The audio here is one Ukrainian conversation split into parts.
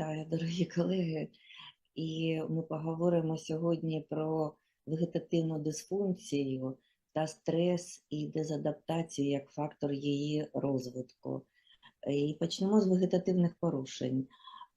Вітаю, дорогі колеги, і ми поговоримо сьогодні про вегетативну дисфункцію та стрес і дезадаптацію як фактор її розвитку. І почнемо з вегетативних порушень.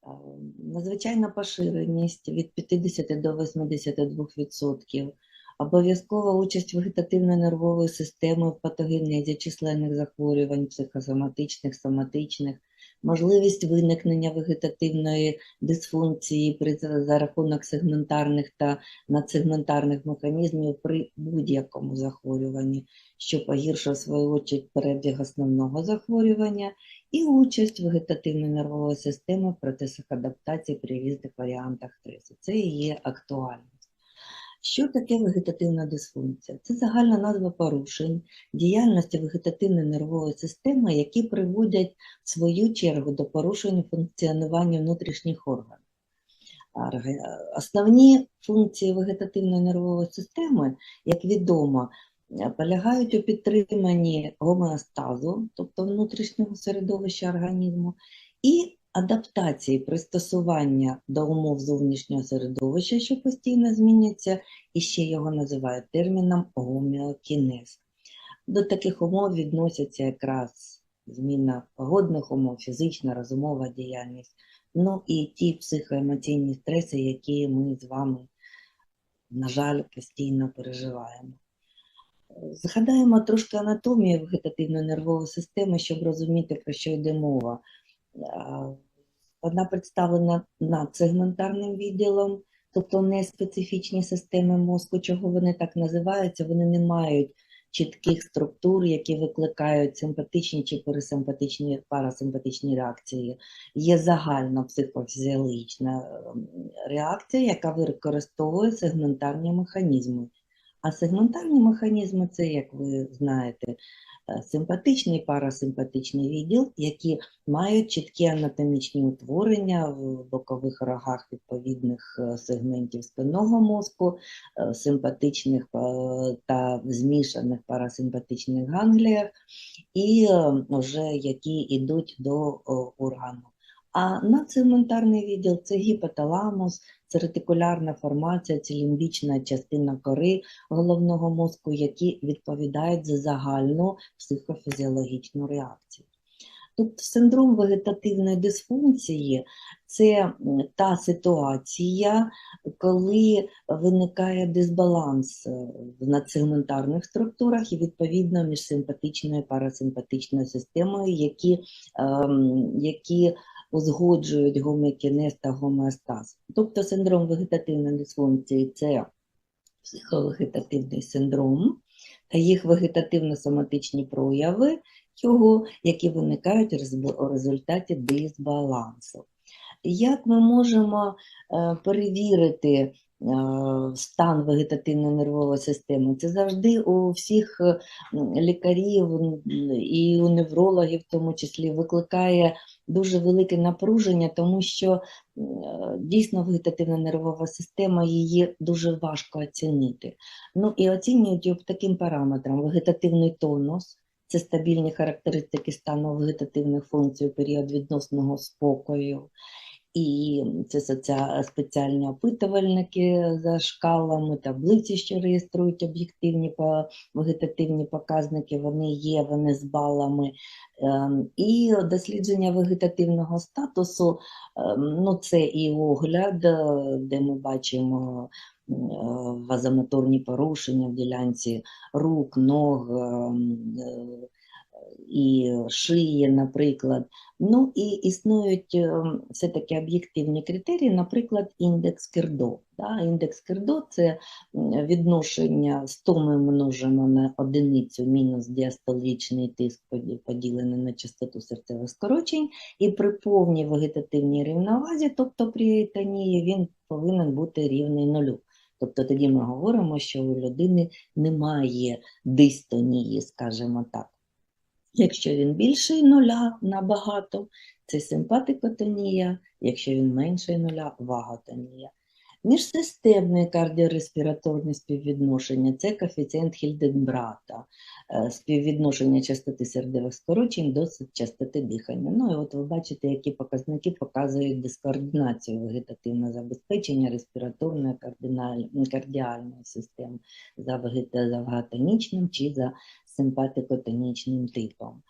Е, Надзвичайна поширеність від 50 до 82%, обов'язкова участь вегетативної нервової системи в патогенезі численних захворювань, психосоматичних, соматичних, можливість виникнення вегетативної дисфункції при за рахунок сегментарних та надсегментарних механізмів при будь-якому захворюванні, що погіршує свою очередь перебіг основного захворювання, і участь вегетативної нервової системи в процесах адаптації при різних варіантах стресу. Це і є актуальність. Що таке вегетативна дисфункція? Це загальна назва порушень діяльності вегетативної нервової системи, які приводять в свою чергу до порушення функціонування внутрішніх органів. Основні функції вегетативної нервової системи, як відомо, полягають у підтриманні гомеостазу, тобто внутрішнього середовища організму, і адаптації пристосування до умов зовнішнього середовища, що постійно змінюється, і ще його називають терміном гомеокінез. До таких умов відносяться якраз зміна погодних умов, фізична, розумова діяльність, ну і ті психоемоційні стреси, які ми з вами, на жаль, постійно переживаємо. Згадаємо трошки анатомію вегетативної нервової системи, щоб розуміти, про що йде мова. Вона представлена надсегментарним відділом, тобто не специфічні системи мозку, чого вони так називаються, вони не мають чітких структур, які викликають симпатичні чи пересимпатичні парасимпатичні реакції. Є загальна психофізіологічна реакція, яка використовує сегментарні механізми. А сегментарні механізми це, як ви знаєте, симпатичний і парасимпатичний відділ, які мають чіткі анатомічні утворення в бокових рогах відповідних сегментів спинного мозку, симпатичних та змішаних парасимпатичних гангліях, і вже які йдуть до органу. А надсегментарний відділ це гіпоталамус, це ретикулярна формація, це лімбічна частина кори головного мозку, які відповідають за загальну психофізіологічну реакцію. Тобто синдром вегетативної дисфункції це та ситуація, коли виникає дисбаланс в надсегментарних структурах і відповідно між симпатичною і парасимпатичною системою, які, які узгоджують гомеокінез та гомеостаз. Тобто синдром вегетативної дисфункції це психовегетативний синдром та їх вегетативно-соматичні прояви, його, які виникають у результаті дисбалансу. Як ми можемо перевірити стан вегетативної нервової системи. Це завжди у всіх лікарів і у неврологів, в тому числі, викликає дуже велике напруження, тому що дійсно вегетативна нервова система її дуже важко оцінити. Ну і оцінюють її таким параметрам: вегетативний тонус. Це стабільні характеристики стану вегетативних функцій у період відносного спокою, і це спеціальні опитувальники за шкалами, таблиці, що реєструють об'єктивні вегетативні показники, вони є, вони з балами. Ем, і дослідження вегетативного статусу, ем, ну це і огляд, де ми бачимо е, вазомоторні порушення в ділянці рук, ног. І шиї, наприклад. Ну і існують все-таки об'єктивні критерії, наприклад, індекс Кірдо. Да? Індекс Кірдо це відношення стоми множимо на одиницю мінус діастолічний тиск поділений на частоту серцевих скорочень, і при повній вегетативній рівновазі, тобто при етанії, він повинен бути рівний нулю. Тобто тоді ми говоримо, що у людини немає дистонії, скажімо так. Якщо він більший нуля набагато, це симпатикотонія, якщо він менший нуля ваготонія. Міжсистемне кардіореспіраторне співвідношення це коефіцієнт Хільденбрата, е, співвідношення частоти серцевих скорочень до частоти дихання. Ну і от ви бачите, які показники показують дискоординацію вегетативного забезпечення респіраторної кардіальної системи за вегета- чи за симпатикотонічним типом.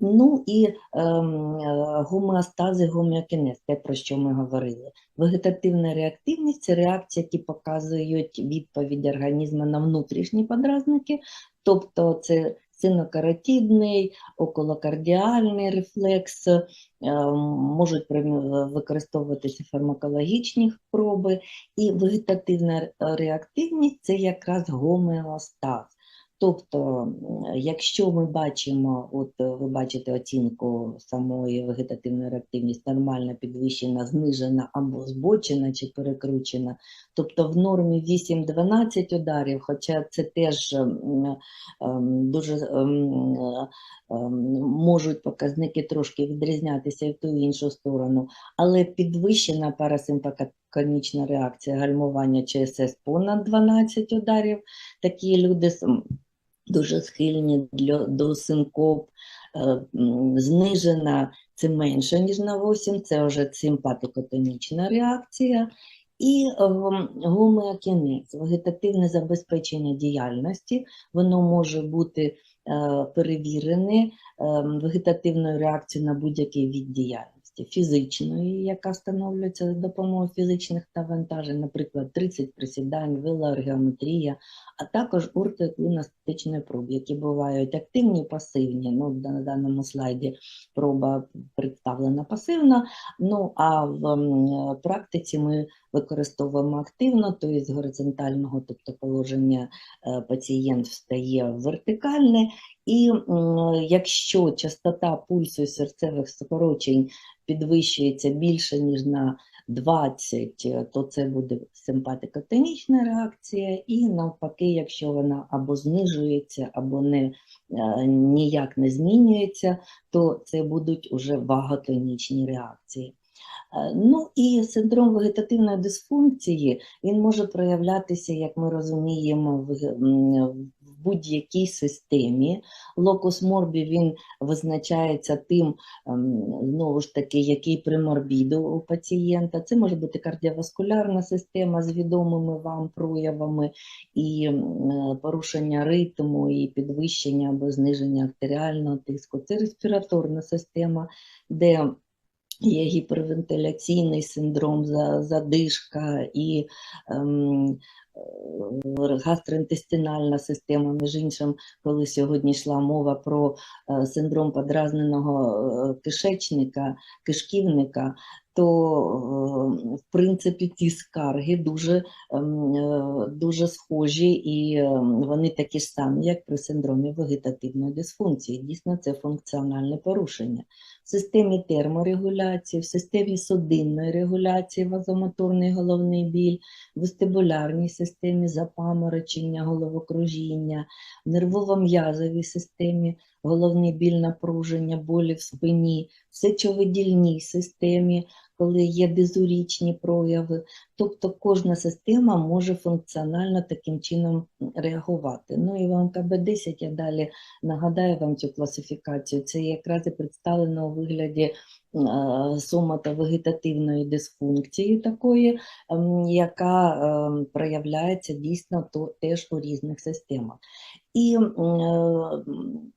Ну і ем, е, гомеостази, гомеокінез, те, про що ми говорили. Вегетативна реактивність це реакції, які показують відповідь організму на внутрішні подразники, тобто це синокаратідний, околокардіальний рефлекс, е, можуть використовуватися фармакологічні проби, і вегетативна реактивність це якраз гомеостаз. Тобто, якщо ми бачимо, от е, ви бачите оцінку самої вегетативної реактивність нормальна, підвищена, знижена або збочена чи перекручена, тобто в нормі 8-12 ударів, хоча це теж ем, дуже ем, е, ем, можуть показники трошки відрізнятися в ту іншу сторону, але підвищена парасимпатиконічна реакція гальмування ЧСС понад 12 ударів, такі люди дуже схильні до синкоп, е, знижена це менше, ніж на 8, це вже симпатикотонічна реакція. І ем, гомеокінез, вегетативне забезпечення діяльності, воно може бути е, перевірене вегетативною реакцією на будь-який від діяльності, фізичної, яка встановлюється за допомогою фізичних навантажень, наприклад, 30 присідань, велоергіометрія, а також ортоекліностатичної проби, які бувають активні пасивні. Ну, на даному слайді проба представлена пасивно, ну а в практиці ми використовуємо активно, тобто з горизонтального, тобто положення е, пацієнт встає вертикальне, і якщо частота пульсу серцевих скорочень підвищується більше, ніж на 20, е, то це буде симпатикотонічна реакція, і навпаки, якщо вона або знижується, або не, е, ніяк не змінюється, то це будуть уже ваготонічні реакції. Е, Ну і синдром вегетативної дисфункції він може проявлятися, як ми розуміємо, в, в будь-якій системі. Локус морбі він визначається тим, ем, знову ж таки, який приморбіду у пацієнта. Це може бути кардіоваскулярна система з відомими вам проявами і е, порушення ритму, і підвищення або зниження артеріального тиску. Це респіраторна система, де Є гіпервентиляційний синдром, задишка і ем, гастроінтестинальна система. Між іншим, коли сьогодні йшла мова про е, синдром подразненого е, кишечника, кишківника, то е, в принципі ці скарги дуже, ем, дуже схожі і вони такі ж самі, як при синдромі вегетативної дисфункції. Дійсно, це функціональне порушення в системі терморегуляції, в системі судинної регуляції, вазомоторний головний біль, вестибулярній системі запаморочення, головокружіння, в нервово-м'язовій системі, головний біль напруження, болі в спині, в сечовидільній системі, коли є дизурічні прояви. Тобто кожна система може функціонально таким чином реагувати. Ну і в МКБ-10 я далі нагадаю вам цю класифікацію. Це якраз і представлено у вигляді е, соматовегетативної дисфункції такої, ем, яка ем, проявляється дійсно теж у різних системах. І м,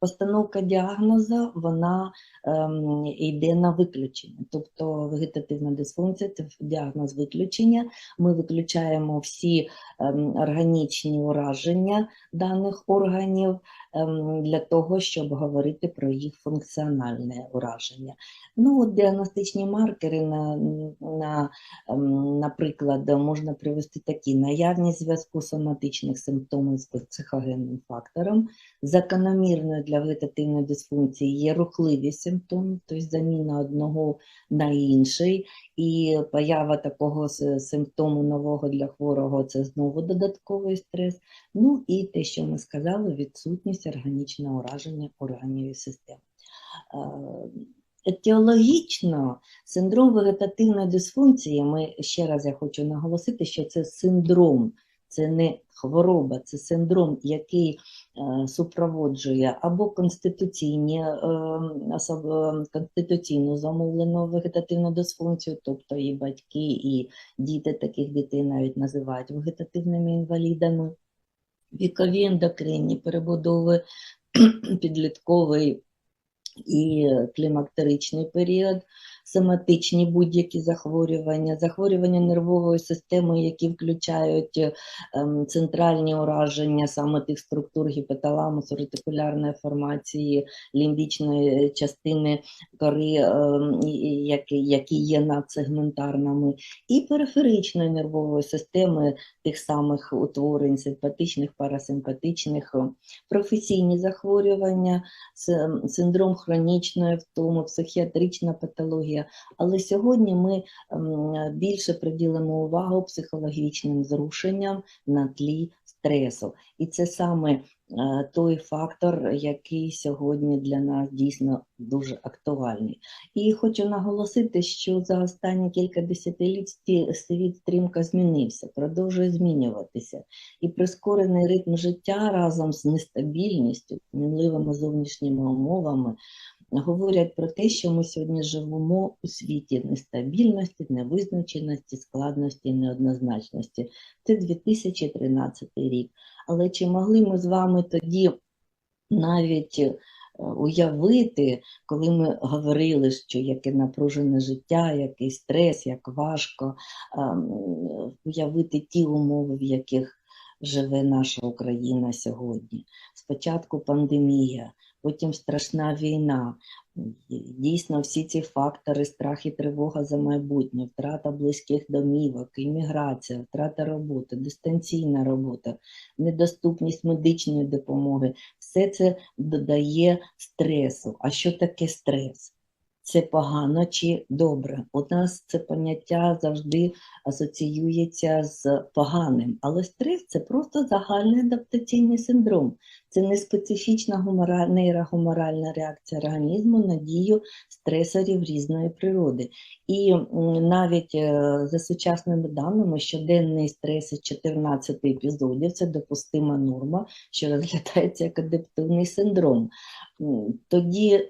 Постановка діагнозу вона ем, йде на виключення, тобто вегетативна дисфункція це діагноз виключення. Ми виключаємо всі ем, органічні ураження даних органів ем, для того, щоб говорити про їх функціональне ураження. Ну, от діагностичні маркери, на, на, ем, наприклад, можна привести такі наявність зв'язку соматичних симптомів з психогенним фактором. Закономірною для вегетативної дисфункції є рухливі симптоми, тобто заміна одного на інший, і поява такого симптому нового для хворого це знову додатковий стрес. Ну і те, що ми сказали, відсутність органічного ураження органів і систем. Е, етіологічно синдром вегетативної дисфункції, ми ще раз я хочу наголосити, що це синдром, це не хвороба, це синдром, який е, супроводжує або конституційні, е, е, конституційну замовлену вегетативну дисфункцію, тобто і батьки, і діти таких дітей навіть називають вегетативними інвалідами, вікові ендокринні перебудови, підлітковий і клімактеричний період, соматичні будь-які захворювання, захворювання нервової системи, які включають ем, центральні ураження саме тих структур гіпоталамусу, ретикулярної формації, лімбічної частини кори, і- які, є надсегментарними, і периферичної нервової системи тих самих утворень симпатичних, парасимпатичних, е, професійні захворювання, синдром хронічної втоми, психіатрична патологія. Але сьогодні ми ем, більше приділимо увагу психологічним зрушенням на тлі стресу. І це саме е, той фактор, який сьогодні для нас дійсно дуже актуальний. І хочу наголосити, що за останні кілька десятиліть світ стрімко змінився, продовжує змінюватися. І прискорений ритм життя разом з нестабільністю, мінливими зовнішніми умовами говорять про те, що ми сьогодні живемо у світі нестабільності, невизначеності, складності неоднозначності. Це 2013 рік. Але чи могли ми з вами тоді навіть е, уявити, коли ми говорили, що яке напружене життя, який стрес, як важко ем, уявити ті умови, в яких живе наша Україна сьогодні. Спочатку пандемія, потім страшна війна. Дійсно, всі ці фактори, страх і тривога за майбутнє, втрата близьких домівок, імміграція, втрата роботи, дистанційна робота, недоступність медичної допомоги, все це додає стресу. А що таке стрес? Це погано чи добре? У нас це поняття завжди асоціюється з поганим, але стрес це просто загальний адаптаційний синдром. Це не специфічна гумора- нейрогуморальна реакція організму на дію стресорів різної природи. І навіть е, за сучасними даними щоденний стрес із 14 епізодів це допустима норма, що розглядається як адаптивний синдром. Тоді е,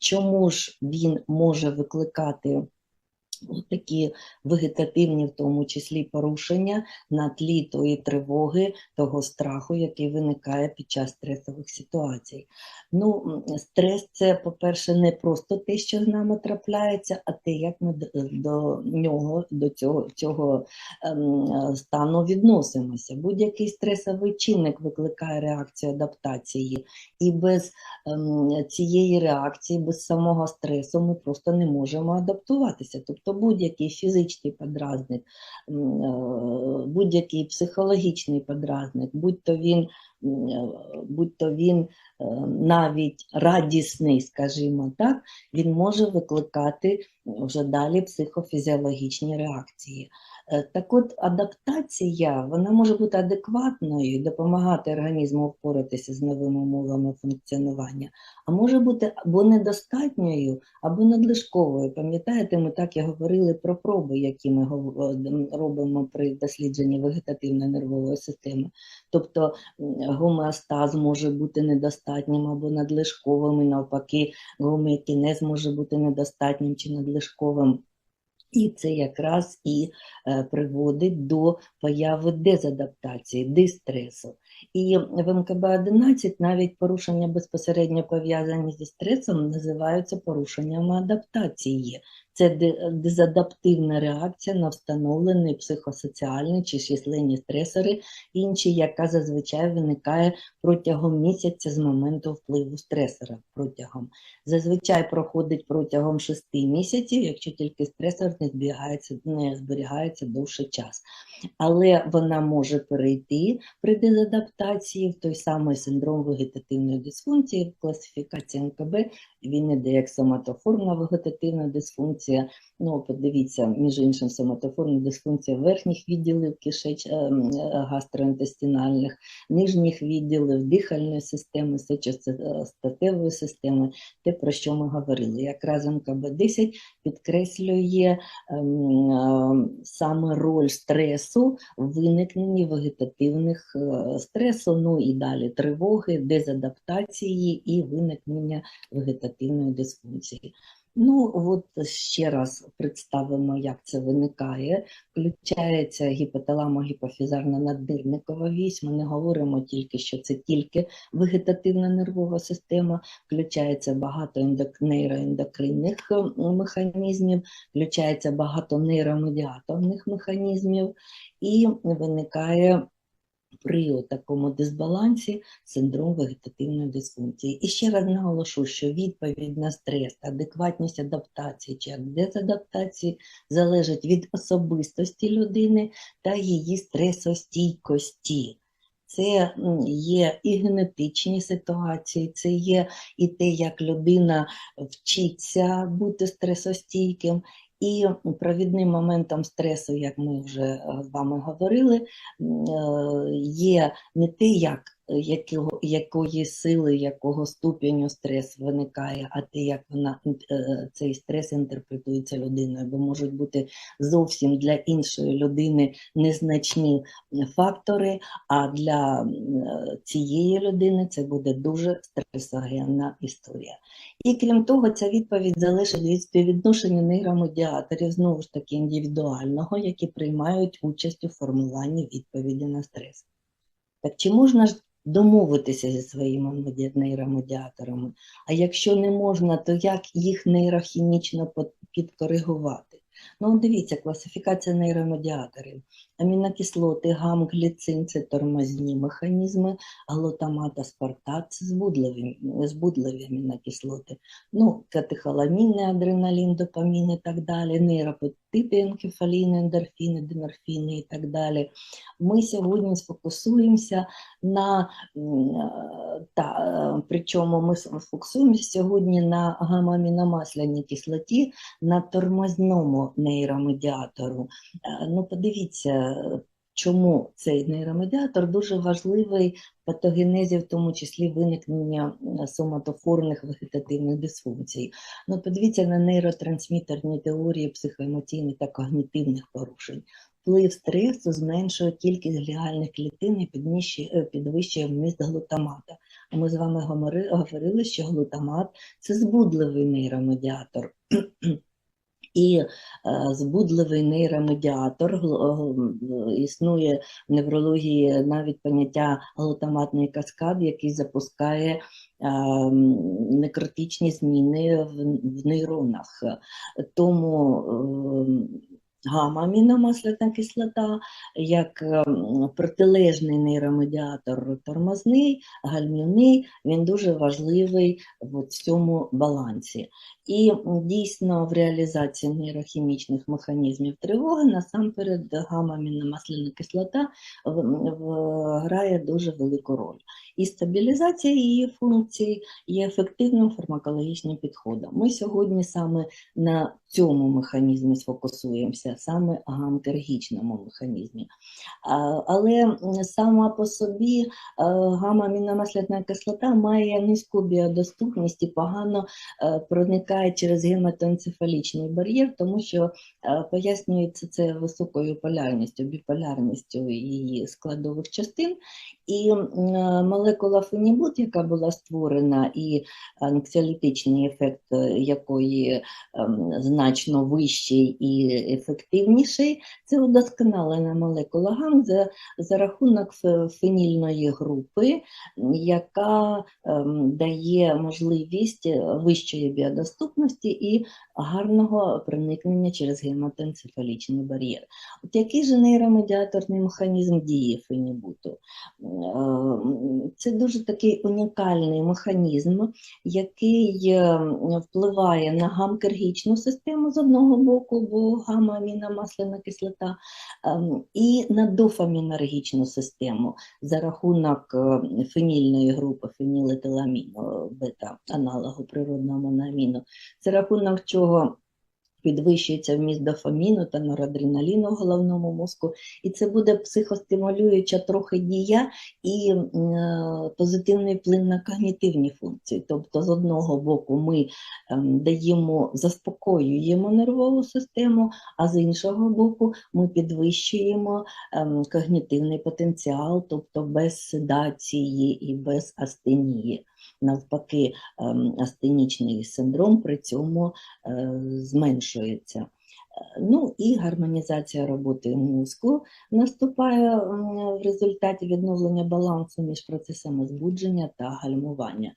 чому ж він може викликати такі вегетативні, в тому числі порушення на тлі тої тривоги, того страху, який виникає під час стресових ситуацій. Ну, стрес це, по-перше, не просто те, що з нами трапляється, а те, як ми до нього, до цього, цього ем, стану відносимося. Будь-який стресовий чинник викликає реакцію адаптації, і без ем, цієї реакції, без самого стресу ми просто не можемо адаптуватися. Тобто будь-який фізичний подразник, е, будь-який психологічний подразник, будь-то він, е, будь-то він е, навіть радісний, скажімо так, він може викликати вже далі психофізіологічні реакції. Е, Так от адаптація, вона може бути адекватною, допомагати організму впоратися з новими умовами функціонування, а може бути або недостатньою, або надлишковою. Пам'ятаєте, ми так і говорили про проби, які ми е, робимо при дослідженні вегетативної нервової системи. Тобто гомеостаз може бути недостатнім або надлишковим, і навпаки, гомеокінез може бути недостатнім чи надлишковим. І це якраз і е, приводить до появи дезадаптації, дистресу. І в МКБ-11 навіть порушення безпосередньо пов'язані зі стресом називаються порушеннями адаптації. Це дезадаптивна реакція на встановлений психосоціальний чи численні стресори, інші, яка зазвичай виникає протягом місяця з моменту впливу стресора. Протягом зазвичай проходить протягом 6 місяців, якщо тільки стресор не зберігається, не зберігається довше час. Але вона може перейти при дезадаптації в той самий синдром вегетативної дисфункції в класифікації НКБ. Він іде як соматоформна вегетативна дисфункція. Ну, подивіться, між іншим, соматоформна дисфункція верхніх відділів кишеч е, е, гастроінтестинальних, нижніх відділів дихальної системи, сечостатевої системи, те, про що ми говорили. Якраз НКБ-10 підкреслює ем, е, саме роль стресу в виникненні вегетативних стресу, ну і далі тривоги, дезадаптації і виникнення вегетативної дисфункції. Ну, от ще раз представимо, як це виникає. Включається гіпоталамо-гіпофізарна наднирникова вісь. Ми не говоримо тільки, що це тільки вегетативна нервова система, включається багато ендок- нейроендокринних е, механізмів, включається багато нейромедіаторних механізмів, і виникає при такому дисбалансі синдром вегетативної дисфункції. І ще раз наголошу, що відповідь на стрес, адекватність адаптації чи дезадаптації залежить від особистості людини та її стресостійкості. Це є і генетичні ситуації, це є і те, як людина вчиться бути стресостійким, і провідним моментом стресу, як ми вже е, з вами говорили, е, є не те, як якого, якої сили, якого ступеню стрес виникає, а те, як вона е, цей стрес інтерпретується людиною, бо можуть бути зовсім для іншої людини незначні фактори, а для цієї людини це буде дуже стресогенна історія. І крім того, ця відповідь залежить від співвідношення нейромедіаторів, знову ж таки індивідуального, які приймають участь у формуванні відповіді на стрес. Так чи можна ж домовитися зі своїми медіа- нейромедіаторами? А якщо не можна, то як їх нейрохімічно підкоригувати? Ну, дивіться, класифікація нейромедіаторів. Амінокислоти, гам, гліцин – це тормозні механізми, глутамат, аспартат – це збудливі, збудливі амінокислоти. Ну, катехоламіни, адреналін, допамін і так далі, нейропептиди, енкефаліни, ендорфіни, денорфіни і так далі. Ми сьогодні сфокусуємося на, та, причому ми сфокусуємося сьогодні на гамаміномасляній кислоті, на тормозному нейромедіатору. Е, Ну, подивіться, чому цей нейромедіатор дуже важливий в патогенезі, в тому числі виникнення соматофорних вегетативних дисфункцій. Ну, подивіться на нейротрансмітерні теорії психоемоційних та когнітивних порушень. Вплив стресу зменшує кількість гліальних клітин і е, підвищує вміст глутамата. А Ми з вами говорили, що глутамат це збудливий нейромедіатор. І е, збудливий нейромедіатор е, існує в неврології навіть поняття глутаматний каскад, який запускає е, некротичні зміни в нейронах. Тому гамма-аміномасляна кислота, як ем, протилежний нейромедіатор тормозний, гальмівний, він дуже важливий в цьому балансі. І дійсно в реалізації нейрохімічних механізмів тривоги насамперед гамма-аміномасляна кислота грає дуже велику роль. І стабілізація її функцій є ефективним фармакологічним підходом. Ми сьогодні саме на цьому механізмі сфокусуємося, саме гамтергічному механізмі. Але сама по собі е, кислота має низьку біодоступність і погано е, проникає через гематоенцефалічний бар'єр, тому що е, пояснюється це високою полярністю, біполярністю її складових частин. І молекула фенібут, яка була створена, і анксіолітичний ефект е, якої ем, значно вищий і ефективніший, це удосконалена молекула ГАМ за, за рахунок фенільної групи, яка ем, дає можливість е, вищої біодоступності і гарного проникнення через гематоенцефалічний бар'єр. От який же нейромедіаторний механізм дії фенібуту? Ем, Це дуже такий унікальний механізм, який е, впливає на гамкергічну систему з одного боку, бо гамма-аміномасляна кислота, ем, і на дофамінергічну систему за рахунок е, фенільної групи фенілетиламіну, бета-аналогу природного моноаміну. Це рахунок чого Підвищується вміст дофаміну та норадреналіну в головному мозку, і це буде психостимулююча трохи дія і е, позитивний вплив на когнітивні функції. Тобто, з одного боку, ми ем, даємо, заспокоюємо нервову систему, а з іншого боку, ми підвищуємо ем, когнітивний потенціал, тобто без седації і без астенії. Навпаки, ем, астенічний синдром при цьому е, зменшується. Е, Ну і гармонізація роботи мозку наступає в результаті відновлення балансу між процесами збудження та гальмування.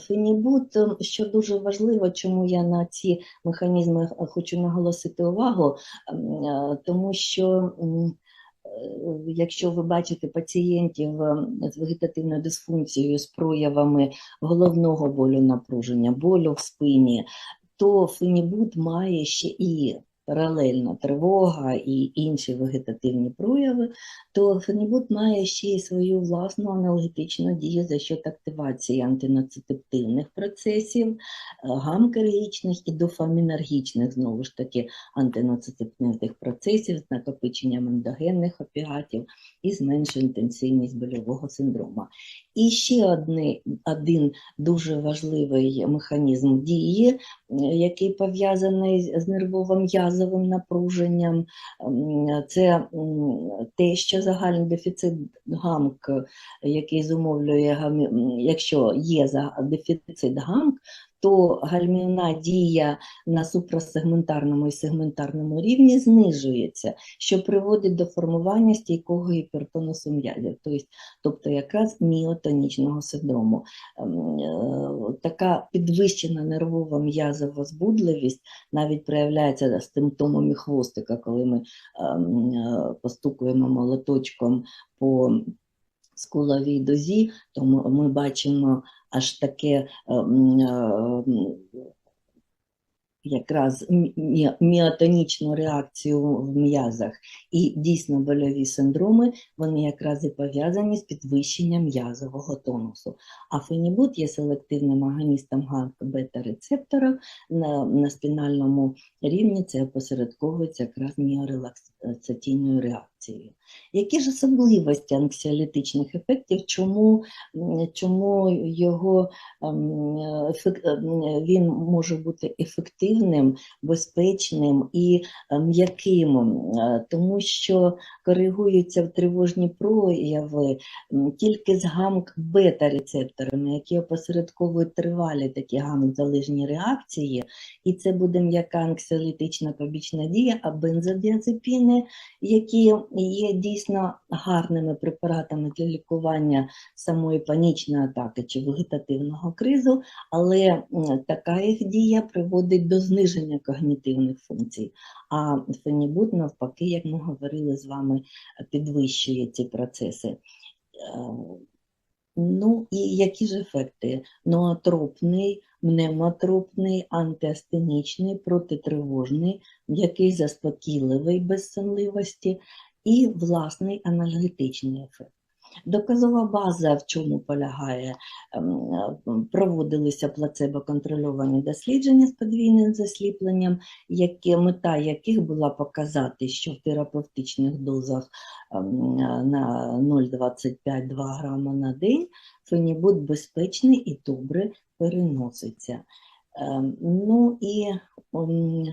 Фенібут, ем, що дуже важливо, чому я на ці механізми хочу наголосити увагу, е, тому що е, якщо ви бачите пацієнтів ем, з вегетативною дисфункцією, з проявами головного болю напруження, болю в спині, то фенібут має ще і паралельно тривога і інші вегетативні прояви, то фенібут має ще й свою власну аналгетичну дію за счет активації антинацитептивних процесів, е, гамкергічних і дофамінергічних, знову ж таки, антинацитептивних процесів з накопиченням ендогенних опіатів і зменшує інтенсивність больового синдрому. І ще одне, один дуже важливий механізм дії, який пов'язаний з нервово-м'язовим напруженням, це те, що загальний дефіцит гамк, який зумовлює, якщо є дефіцит гамк, то гальмівна дія на супрасегментарному і сегментарному рівні знижується, що приводить до формування стійкого гіпертонусу м'язів, тобто, якраз міотонічного синдрому. Ем, е, Така підвищена нервова м'язова збудливість навіть проявляється з симптомами хвостика, коли ми ем, е, постукуємо молоточком по скуловій дозі, то ми, бачимо аж таке ем, е, якраз мі- мі- міотонічну реакцію в м'язах. І дійсно больові синдроми, вони якраз і пов'язані з підвищенням м'язового тонусу. А фенібут є селективним агоністом ганк-бета-рецепторів на, на спінальному рівні, це опосередковується якраз міорелаксаційною реакцією. Які ж особливості анксіолітичних ефектів, чому, чому його ем, ем, він може бути ефективним, безпечним і е, м'яким, Е, тому що коригуються в тривожні прояви тільки з гамк-бета-рецепторами, які опосередковують тривалі такі гамк-залежні реакції, і це буде м'яка анксіолітична побічна дія, а бензодіазепіни, які є дійсно гарними препаратами для лікування самої панічної атаки чи вегетативного кризу, але така їх дія приводить до зниження когнітивних функцій. А фенібут, навпаки, як ми говорили з вами, підвищує ці процеси. Е, Ну і які ж ефекти? Ноотропний, мнемотропний, антиастенічний, протитривожний, м'який заспокійливий без сонливості і власний анальгетичний ефект. Доказова база в чому полягає? Ем, е, Проводилися плацебо-контрольовані дослідження з подвійним засліпленням, які, мета яких була показати, що в терапевтичних дозах ем, на 0,25-2 грама на день фенібут безпечний і добре переноситься. Ем, Ну і ем,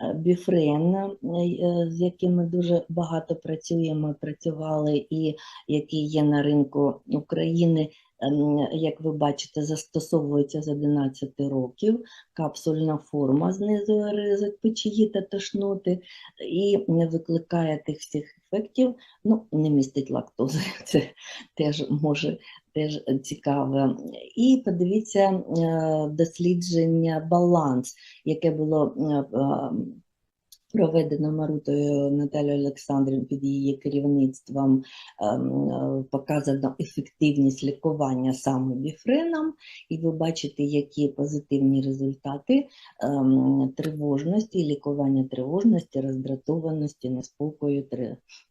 е, біфрен, е, е, з яким ми дуже багато працюємо, працювали, і який є на ринку України, як ви бачите, застосовується з 11 років, капсульна форма знизує ризик печії та тошноти і не викликає тих всіх ефектів, ну, не містить лактози, це теж може теж цікаве. І подивіться е, дослідження баланс, яке було е, е, проведено Марутою Наталією Олександрівною під її керівництвом, ем, е, показано ефективність лікування саме біфреном, і ви бачите, які позитивні результати ем, тривожності, лікування тривожності, роздратованості, неспокою,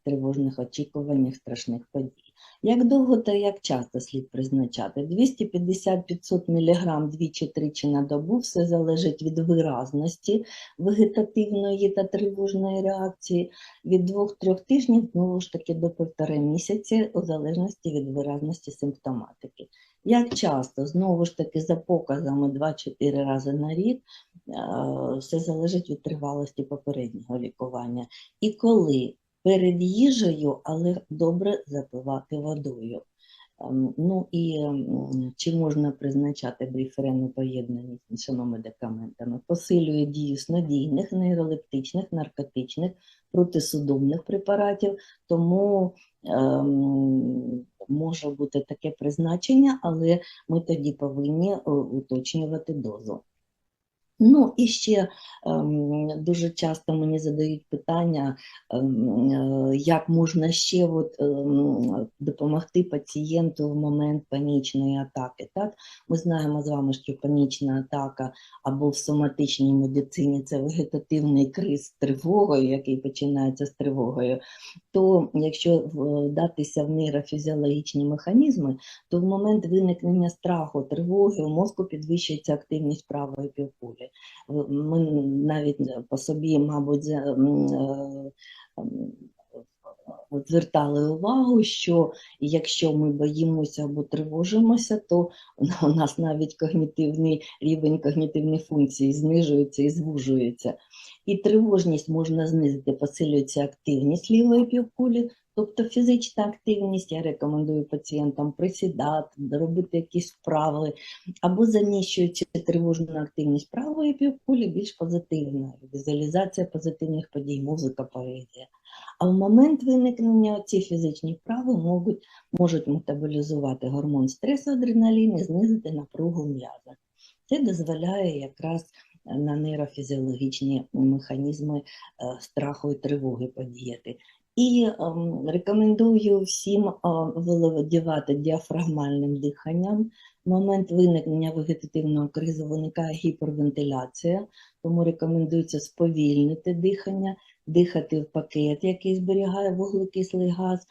тривожних очікуваннях, страшних подій. Як довго та як часто слід призначати? 250-500 мг двічі-тричі на добу, все залежить від виразності вегетативної та тривожної реакції, від 2-3 тижнів, знову ж таки, до півтора місяці, у залежності від виразності симптоматики. Як часто, знову ж таки, за показами 2-4 рази на рік, е, все залежить від тривалості попереднього лікування. І коли перед їжею, але добре запивати водою. Ем, Ну і ем, чи можна призначати бріферен у поєднанні з іншими медикаментами? Посилює дію снодійних, нейролептичних, наркотичних, протисудомних препаратів, тому ем, може бути таке призначення, але ми тоді повинні е, уточнювати дозу. Ну і ще ем, дуже часто мені задають питання, ем, е, як можна ще от, ем, допомогти пацієнту в момент панічної атаки. Так? Ми знаємо з вами, що панічна атака або в соматичній медицині це вегетативний криз з тривогою, який починається з тривогою. То якщо вдатися в нейрофізіологічні механізми, то в момент виникнення страху, тривоги у мозку підвищується активність правої півкулі. Ми навіть по собі, мабуть, е, звертали увагу, що якщо ми боїмося або тривожимося, то у нас навіть когнітивний рівень когнітивних функцій знижується і звужується. І тривожність можна знизити, посилюється активність лівої півкулі, тобто фізична активність. Я рекомендую пацієнтам присідати, робити якісь вправи, або заміщуючи тривожну активність правої півкулі більш позитивна, візуалізація позитивних подій, музика, поезія. А в момент виникнення ці фізичні вправи можуть, можуть метаболізувати гормон стресу, адреналін і знизити напругу в м'язах. Це дозволяє якраз на нейрофізіологічні механізми е, страху і тривоги подіяти. І ем, рекомендую всім е, володівати діафрагмальним диханням. В момент виникнення вегетативного кризу виникає гіпервентиляція, тому рекомендується сповільнити дихання, дихати в пакет, який зберігає вуглекислий газ,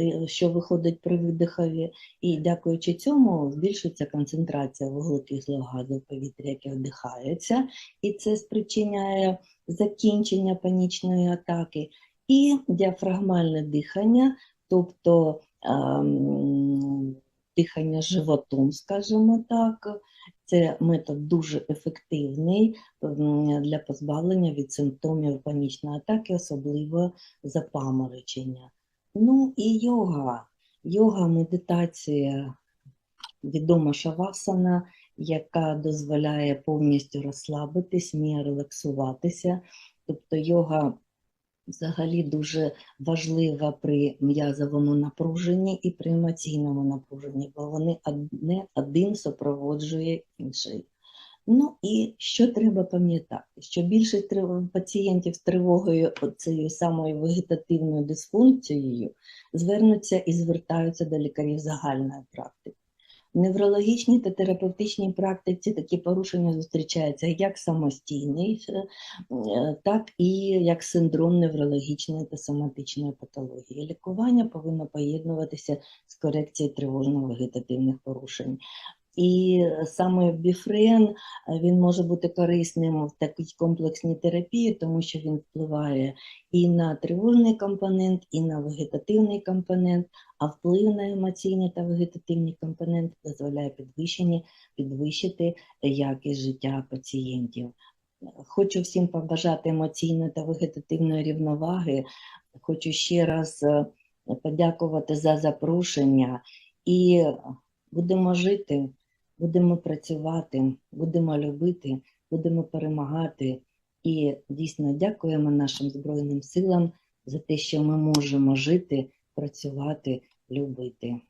е, що виходить при видихові. І дякуючи цьому збільшується концентрація вуглекислого газу в повітрі, яке вдихається, і це спричиняє закінчення панічної атаки. І діафрагмальне дихання, тобто ем, дихання животом, скажімо так, це метод дуже ефективний для позбавлення від симптомів панічної атаки, особливо запаморочення. Ну і йога. Йога, медитація, відома шавасана, яка дозволяє повністю розслабитись, не релаксуватися. Тобто йога взагалі дуже важлива при м'язовому напруженні і при емоційному напруженні, бо вони одне, один супроводжує інший. Ну і що треба пам'ятати? Що трив- пацієнтів з тривогою, цією самою вегетативною дисфункцією, звернуться і звертаються до лікарів загальної практики. Неврологічній та терапевтичній практиці такі порушення зустрічаються як самостійний, е, так і як синдром неврологічної та соматичної патології. Лікування повинно поєднуватися з корекцією тривожно-вегетативних порушень. І саме біфрен е, він може бути корисним в такій комплексній терапії, тому що він впливає і на тривожний компонент, і на вегетативний компонент, а вплив на емоційний та вегетативний компонент дозволяє підвищені, підвищити якість життя пацієнтів. Хочу всім побажати емоційної та вегетативної рівноваги. Хочу ще раз е, подякувати за запрошення і будемо жити, будемо працювати, будемо любити, будемо перемагати. І дійсно дякуємо нашим Збройним силам за те, що ми можемо жити, працювати, любити.